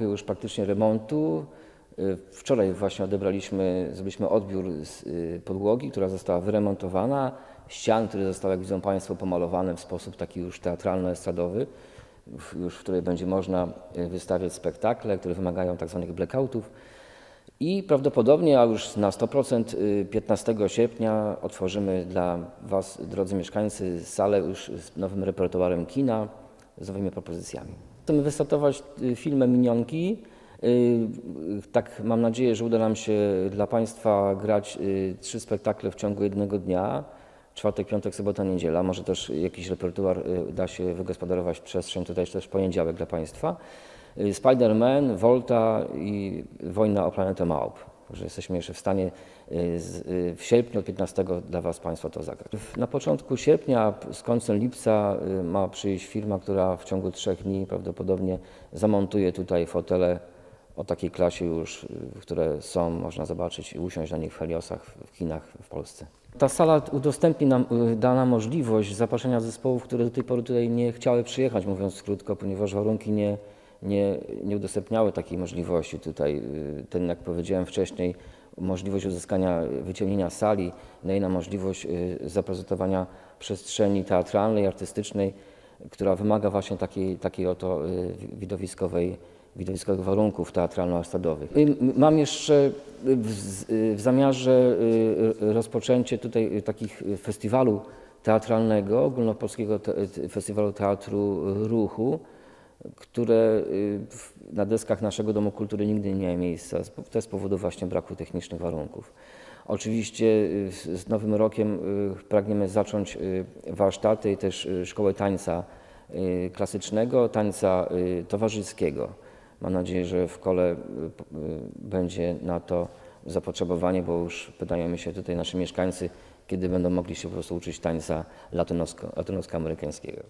już praktycznie remontu. Y, Wczoraj właśnie odebraliśmy, zrobiliśmy odbiór z y, podłogi, która została wyremontowana, ścian, które zostały, jak widzą Państwo, pomalowane w sposób taki już teatralno-estradowy, już w której będzie można y, wystawiać spektakle, które wymagają tak zwanych blackoutów. I prawdopodobnie, a już na 100% y, 15 sierpnia otworzymy dla Was, drodzy mieszkańcy, salę już z nowym repertuarem kina, z nowymi propozycjami. Chcemy wystartować y, filmem Minionki. Y, y, Tak mam nadzieję, że uda nam się dla Państwa grać trzy spektakle w ciągu jednego dnia. Czwartek, piątek, sobota, niedziela. Może też jakiś repertuar da się wygospodarować w przestrzeń, tutaj też poniedziałek dla Państwa. Spider-Man, Volta i Wojna o planetę Małp. Że jesteśmy jeszcze w stanie y, y, w sierpniu od 15 dla Was Państwa to zagrać. Na początku sierpnia, z końcem lipca y, ma przyjść firma, która w ciągu trzech dni prawdopodobnie zamontuje tutaj fotele o takiej klasie już, które są, można zobaczyć i usiąść na nich w Heliosach, w kinach w Polsce. Ta sala udostępni nam, da nam możliwość zaproszenia zespołów, które do tej pory tutaj nie chciały przyjechać, mówiąc krótko, ponieważ warunki nie, nie, nie udostępniały takiej możliwości tutaj. y, Ten, jak powiedziałem wcześniej, możliwość uzyskania wyciągnięcia sali daje nam możliwość y, zaprezentowania przestrzeni teatralnej, artystycznej, która wymaga właśnie takiej, takiej oto y, widowiskowej, widowiskowych warunków teatralno-estradowych. M- Mam jeszcze w, w zamiarze rozpoczęcie tutaj takich festiwalu teatralnego, ogólnopolskiego te- festiwalu teatru ruchu, które y, na deskach naszego Domu Kultury nigdy nie miały miejsca, też z powodu właśnie braku technicznych warunków. Oczywiście y, z nowym rokiem y, pragniemy zacząć warsztaty i też szkołę tańca klasycznego, tańca towarzyskiego. Mam nadzieję, że w kole będzie na to zapotrzebowanie, bo już pytają się tutaj nasi mieszkańcy, kiedy będą mogli się po prostu uczyć tańca latynosko- latynosko-amerykańskiego.